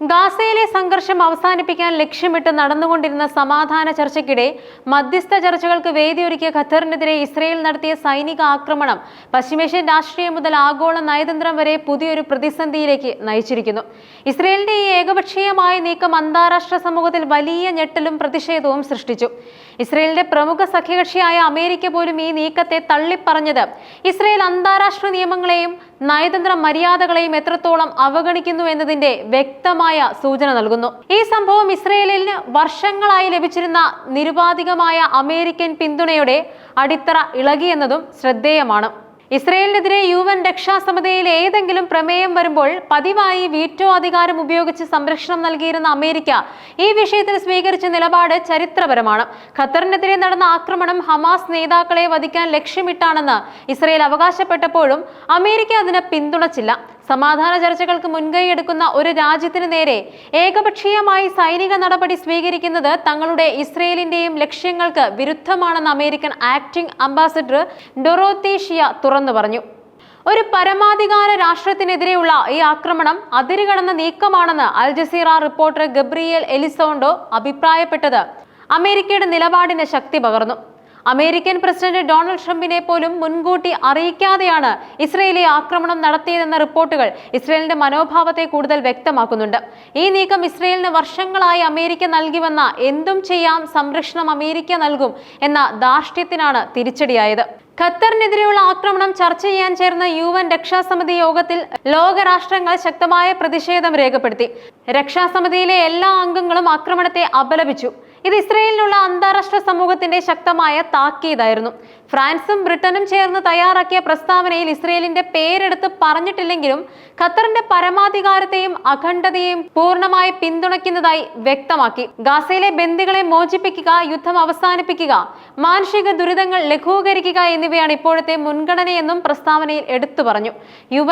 ഗാസയിലെ സംഘർഷം അവസാനിപ്പിക്കാൻ ലക്ഷ്യമിട്ട് നടന്നുകൊണ്ടിരുന്ന സമാധാന ചർച്ചയ്ക്കിടെ മധ്യസ്ഥ ചർച്ചകൾക്ക് വേദിയൊരുക്കിയ ഖത്തറിനെതിരെ ഇസ്രയേൽ നടത്തിയ സൈനിക ആക്രമണം പശ്ചിമേഷ്യൻ രാഷ്ട്രീയം മുതൽ ആഗോള നയതന്ത്രം വരെ പുതിയൊരു പ്രതിസന്ധിയിലേക്ക് നയിച്ചിരിക്കുന്നു. ഇസ്രയേലിന്റെ ഈ ഏകപക്ഷീയമായ നീക്കം അന്താരാഷ്ട്ര സമൂഹത്തിൽ വലിയ ഞെട്ടലും പ്രതിഷേധവും സൃഷ്ടിച്ചു. ഇസ്രയേലിന്റെ പ്രമുഖ സഖ്യകക്ഷിയായ അമേരിക്ക പോലും ഈ നീക്കത്തെ തള്ളിപ്പറഞ്ഞത് ഇസ്രയേൽ അന്താരാഷ്ട്ര നിയമങ്ങളെയും നയതന്ത്ര മര്യാദകളെയും എത്രത്തോളം അവഗണിക്കുന്നു എന്നതിന്റെ വ്യക്തമായ സൂചന നൽകുന്നു. ഈ സംഭവം ഇസ്രയേലിന് വർഷങ്ങളായി ലഭിച്ചിരുന്ന നിരുപാധികമായ അമേരിക്കൻ പിന്തുണയുടെ അടിത്തറ ഇളകിയെന്നതും ശ്രദ്ധേയമാണ്. ഇസ്രയേലിനെതിരെ യു എൻ രക്ഷാസമിതിയിൽ ഏതെങ്കിലും പ്രമേയം വരുമ്പോൾ പതിവായി വീറ്റോ അധികാരം ഉപയോഗിച്ച് സംരക്ഷണം നൽകിയിരുന്ന അമേരിക്ക ഈ വിഷയത്തിൽ സ്വീകരിച്ച നിലപാട് ചരിത്രപരമാണ്. ഖത്തറിനെതിരെ നടന്ന ആക്രമണം ഹമാസ് നേതാക്കളെ വധിക്കാൻ ലക്ഷ്യമിട്ടാണെന്ന് ഇസ്രയേൽ അവകാശപ്പെട്ടപ്പോഴും അമേരിക്ക അതിനെ പിന്തുണച്ചില്ല. സമാധാന ചർച്ചകൾക്ക് മുൻകൈ മുൻകൈയെടുക്കുന്ന ഒരു രാജ്യത്തിന് നേരെ ഏകപക്ഷീയമായി സൈനിക നടപടി സ്വീകരിക്കുന്നത് തങ്ങളുടെ ഇസ്രയേലിന്റെയും ലക്ഷ്യങ്ങൾക്ക് വിരുദ്ധമാണെന്ന് അമേരിക്കൻ ആക്ടിംഗ് അംബാസിഡർ ഡൊറോത്തീഷിയ തുറന്നു പറഞ്ഞു. ഒരു പരമാധികാര രാഷ്ട്രത്തിനെതിരെയുള്ള ഈ ആക്രമണം അതിരുകടന്ന നീക്കമാണെന്ന് Al Jazeera reporter Gabriel Elizondo അഭിപ്രായപ്പെട്ടത്. അമേരിക്കയുടെ നിലപാടിന് ശക്തി പകർന്നു. അമേരിക്കൻ പ്രസിഡന്റ് ഡൊണാൾഡ് ട്രംപിനെ പോലും മുൻകൂട്ടി അറിയിക്കാതെയാണ് ഇസ്രയേലി ആക്രമണം നടത്തിയതെന്ന റിപ്പോർട്ടുകൾ ഇസ്രയേലിന്റെ മനോഭാവത്തെ കൂടുതൽ വ്യക്തമാക്കുന്നുണ്ട്. ഈ നീക്കം ഇസ്രയേലിന് വർഷങ്ങളായി അമേരിക്ക നൽകി വന്ന എന്തും ചെയ്യാം സംരക്ഷണം അമേരിക്ക നൽകും എന്ന ധാർഷ്ട്യത്തിനാണ് തിരിച്ചടിയായത്. ഖത്തറിനെതിരെയുള്ള ആക്രമണം ചർച്ച ചെയ്യാൻ ചേർന്ന യു എൻ രക്ഷാസമിതി യോഗത്തിൽ ലോകരാഷ്ട്രങ്ങൾ ശക്തമായ പ്രതിഷേധം രേഖപ്പെടുത്തി. രക്ഷാസമിതിയിലെ എല്ലാ അംഗങ്ങളും ആക്രമണത്തെ അപലപിച്ചു. ഇത് ഇസ്രയേലിനുള്ള അന്താരാഷ്ട്ര സമൂഹത്തിന്റെ ശക്തമായ താക്കീതായിരുന്നു. ഫ്രാൻസും ബ്രിട്ടനും ചേർന്ന് തയ്യാറാക്കിയ പ്രസ്താവനയിൽ ഇസ്രയേലിന്റെ പേരെടുത്ത് പറഞ്ഞിട്ടില്ലെങ്കിലും ഖത്തറിന്റെ പരമാധികാരത്തെയും അഖണ്ഡതയെയും പൂർണമായി പിന്തുണയ്ക്കുന്നതായി വ്യക്തമാക്കി. ഗാസയിലെ ബന്ദികളെ മോചിപ്പിക്കുക യുദ്ധം അവസാനിപ്പിക്കുക മാനുഷിക ദുരിതങ്ങൾ ലഘൂകരിക്കുക എന്നിവയാണ് ഇപ്പോഴത്തെ മുൻഗണനയെന്നും പ്രസ്താവനയിൽ എടുത്തു പറഞ്ഞു. UN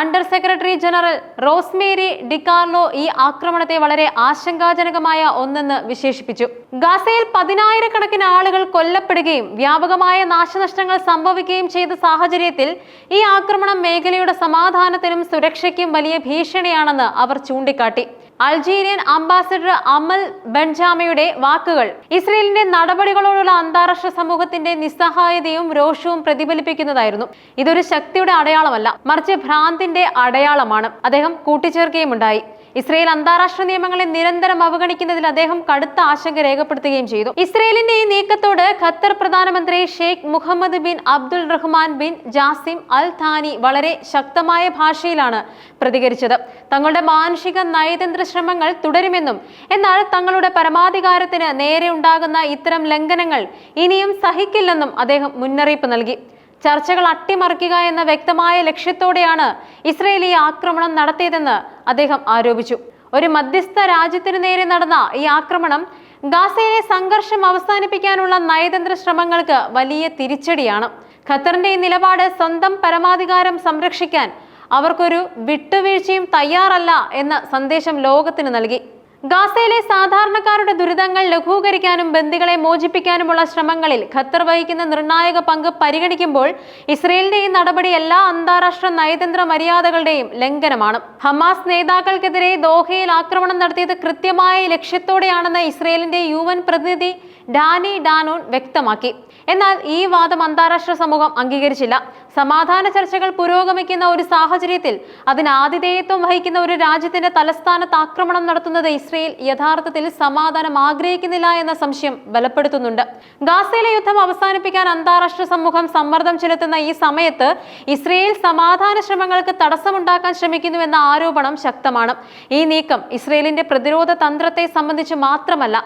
under secretary general Rosemary DiCarlo ഈ ആക്രമണത്തെ വളരെ ആശങ്കാജനകമായ ഒന്നെന്ന് വിശേഷിപ്പിച്ചു. ഗാസയിൽ പതിനായിരക്കണക്കിന് ആളുകൾ കൊല്ലപ്പെടുകയും വ്യാപകമായ നാശനഷ്ടങ്ങൾ സംഭവിക്കുകയും ചെയ്ത സാഹചര്യത്തിൽ ഈ ആക്രമണം മേഖലയുടെ സമാധാനത്തിനും സുരക്ഷയ്ക്കും വലിയ ഭീഷണിയാണെന്ന് അവർ ചൂണ്ടിക്കാട്ടി. അൾജീരിയൻ അംബാസിഡർ അമൽ ബെൻജാമയുടെ വാക്കുകൾ ഇസ്രയേലിന്റെ നടപടികളോടുള്ള അന്താരാഷ്ട്ര സമൂഹത്തിന്റെ നിസ്സഹായതയും രോഷവും പ്രതിഫലിപ്പിക്കുന്നതായിരുന്നു. ഇതൊരു ശക്തിയുടെ അടയാളമല്ല മറിച്ച് ഭ്രാന്തിന്റെ അടയാളമാണ്. അദ്ദേഹം കൂട്ടിച്ചേർക്കുകയുമുണ്ടായി. ഇസ്രയേൽ അന്താരാഷ്ട്ര നിയമങ്ങളെ നിരന്തരം അവഗണിക്കുന്നതിൽ അദ്ദേഹം കടുത്ത ആശങ്ക രേഖപ്പെടുത്തുകയും ചെയ്തു. ഇസ്രയേലിന്റെ ഈ നീക്കത്തോട് ഖത്തർ പ്രധാനമന്ത്രി Sheikh Mohammed bin Abdul Rahman bin Jassim Al Thani വളരെ ശക്തമായ ഭാഷയിലാണ് പ്രതികരിച്ചത്. തങ്ങളുടെ മാനുഷിക നയതന്ത്ര ശ്രമങ്ങൾ തുടരുമെന്നും എന്നാൽ തങ്ങളുടെ പരമാധികാരത്തിന് നേരെ ഉണ്ടാകുന്ന ഇത്തരം ലംഘനങ്ങൾ ഇനിയും സഹിക്കില്ലെന്നും അദ്ദേഹം മുന്നറിയിപ്പ് നൽകി. ചർച്ചകൾ അട്ടിമറിക്കുക എന്ന വ്യക്തമായ ലക്ഷ്യത്തോടെയാണ് ഇസ്രയേൽ ഈ ആക്രമണം നടത്തിയതെന്ന് അദ്ദേഹം ആരോപിച്ചു. ഒരു മധ്യസ്ഥ രാജ്യത്തിനു നേരെ നടന്ന ഈ ആക്രമണം ഗാസയിലെ സംഘർഷം അവസാനിപ്പിക്കാനുള്ള നയതന്ത്ര ശ്രമങ്ങൾക്ക് വലിയ തിരിച്ചടിയാണ്. ഖത്തറിന്റെ ഈ നിലപാട് സ്വന്തം പരമാധികാരം സംരക്ഷിക്കാൻ അവർക്കൊരു വിട്ടുവീഴ്ചയും തയ്യാറല്ല എന്ന സന്ദേശം ലോകത്തിന് നൽകി. ഗാസയിലെ സാധാരണക്കാരുടെ ദുരിതങ്ങൾ ലഘൂകരിക്കാനും ബന്ദികളെ മോചിപ്പിക്കാനുമുള്ള ശ്രമങ്ങളിൽ ഖത്തർ വഹിക്കുന്ന നിർണായക പങ്ക് പരിഗണിക്കുമ്പോൾ ഇസ്രയേലിന്റെ ഈ നടപടി എല്ലാ അന്താരാഷ്ട്ര നയതന്ത്ര മര്യാദകളുടെയും ലംഘനമാണ്. ഹമാസ് നേതാക്കൾക്കെതിരെ ദോഹയിൽ ആക്രമണം നടത്തിയത് കൃത്യമായ ലക്ഷ്യത്തോടെയാണെന്ന് ഇസ്രയേലിന്റെ യു പ്രതിനിധി ഡാനി ഡാനോൺ വ്യക്തമാക്കി. എന്നാൽ ഈ വാദം അന്താരാഷ്ട്ര സമൂഹം അംഗീകരിച്ചില്ല. സമാധാന ചർച്ചകൾ പുരോഗമിക്കുന്ന ഒരു സാഹചര്യത്തിൽ അതിന് ആതിഥേയത്വം വഹിക്കുന്ന ഒരു രാജ്യത്തിന്റെ തലസ്ഥാനത്ത് ആക്രമണം നടത്തുന്നത് ഇസ്രയേൽ യഥാർത്ഥത്തിൽ സമാധാനം ആഗ്രഹിക്കുന്നില്ല എന്ന സംശയം ബലപ്പെടുത്തുന്നുണ്ട്. ഗാസയിലെ യുദ്ധം അവസാനിപ്പിക്കാൻ അന്താരാഷ്ട്ര സമൂഹം സമ്മർദ്ദം ചെലുത്തുന്ന ഈ സമയത്ത് ഇസ്രയേൽ സമാധാന ശ്രമങ്ങൾക്ക് തടസ്സമുണ്ടാക്കാൻ ശ്രമിക്കുന്നുവെന്ന ആരോപണം ശക്തമാണ്. ഈ നീക്കം ഇസ്രയേലിന്റെ പ്രതിരോധ തന്ത്രത്തെ സംബന്ധിച്ച് മാത്രമല്ല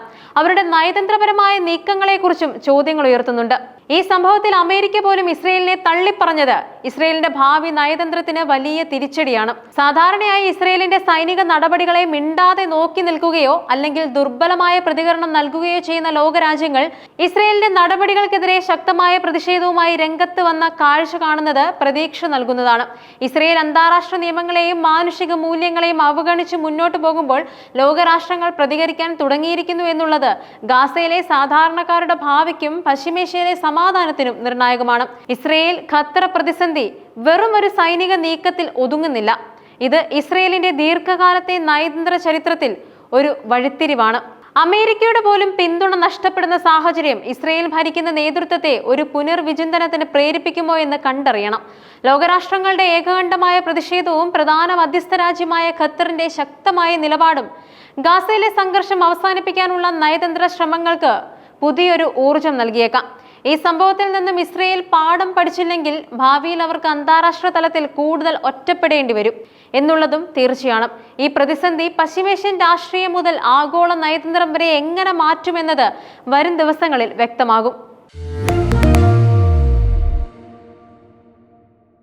അവരുടെ നയതന്ത്രപരമായ നീക്കങ്ങളെക്കുറിച്ചും ചോദ്യങ്ങൾ ഉയർത്തുന്നുണ്ട്. ഉണ്ട് ഈ സംഭവത്തിൽ അമേരിക്ക പോലും ഇസ്രയേലിനെ തള്ളിപ്പറഞ്ഞത്. ഇസ്രയേലിന്റെ ഭാവി നയതന്ത്രത്തിന് വലിയ തിരിച്ചടിയാണ്. സാധാരണയായി ഇസ്രയേലിന്റെ സൈനിക നടപടികളെ മിണ്ടാതെ നോക്കി നിൽക്കുകയോ അല്ലെങ്കിൽ ദുർബലമായ പ്രതികരണം നൽകുകയോ ചെയ്യുന്ന ലോകരാജ്യങ്ങൾ ഇസ്രയേലിന്റെ നടപടികൾക്കെതിരെ ശക്തമായ പ്രതിഷേധവുമായി രംഗത്ത് വന്ന കാഴ്ച കാണുന്നത് പ്രതീക്ഷ നൽകുന്നതാണ്. ഇസ്രയേൽ അന്താരാഷ്ട്ര നിയമങ്ങളെയും മാനുഷിക മൂല്യങ്ങളെയും അവഗണിച്ച് മുന്നോട്ട് പോകുമ്പോൾ ലോകരാഷ്ട്രങ്ങൾ പ്രതികരിക്കാൻ തുടങ്ങിയിരിക്കുന്നു എന്നുള്ളത് ഗാസയിലെ സാധാരണക്കാരുടെ ഭാവിക്കും പശ്ചിമേഷ്യയിലെ സമാധാനത്തിനും നിർണായകമാണ്. ഇസ്രയേൽ ഖത്തർ പ്രതിസന്ധി വെറും ഒരു സൈനിക നീക്കത്തിൽ ഒതുങ്ങുന്നില്ല. ഇത് ഇസ്രയേലിന്റെ ദീർഘകാലത്തെ നയതന്ത്ര ചരിത്രത്തിൽ ഒരു വഴിത്തിരിവാണ്. അമേരിക്കയുടെ പോലും പിന്തുണ നഷ്ടപ്പെടുന്ന സാഹചര്യം ഇസ്രയേൽ ഭരിക്കുന്ന നേതൃത്വത്തെ ഒരു പുനർവിചിന്തനത്തിന് പ്രേരിപ്പിക്കുമോ എന്ന് കണ്ടറിയണം. ലോകരാഷ്ട്രങ്ങളുടെ ഏകകണ്ഠമായ പ്രതിഷേധവും പ്രധാന മധ്യസ്ഥ രാജ്യമായ ഖത്തറിന്റെ ശക്തമായ നിലപാടും ഗാസയിലെ സംഘർഷം അവസാനിപ്പിക്കാനുള്ള നയതന്ത്ര ശ്രമങ്ങൾക്ക് പുതിയൊരു ഊർജം നൽകിയേക്കാം. ഈ സംഭവത്തിൽ നിന്നും ഇസ്രയേൽ പാഠം പഠിച്ചില്ലെങ്കിൽ ഭാവിയിൽ അവർക്ക് അന്താരാഷ്ട്ര തലത്തിൽ കൂടുതൽ ഒറ്റപ്പെടേണ്ടി വരും എന്നുള്ളതും തീർച്ചയാണ്. ഈ പ്രതിസന്ധി പശ്ചിമേഷ്യൻ രാഷ്ട്രീയം മുതൽ ആഗോള നയതന്ത്രം വരെ എങ്ങനെ മാറ്റുമെന്നത് വരും ദിവസങ്ങളിൽ വ്യക്തമാകും.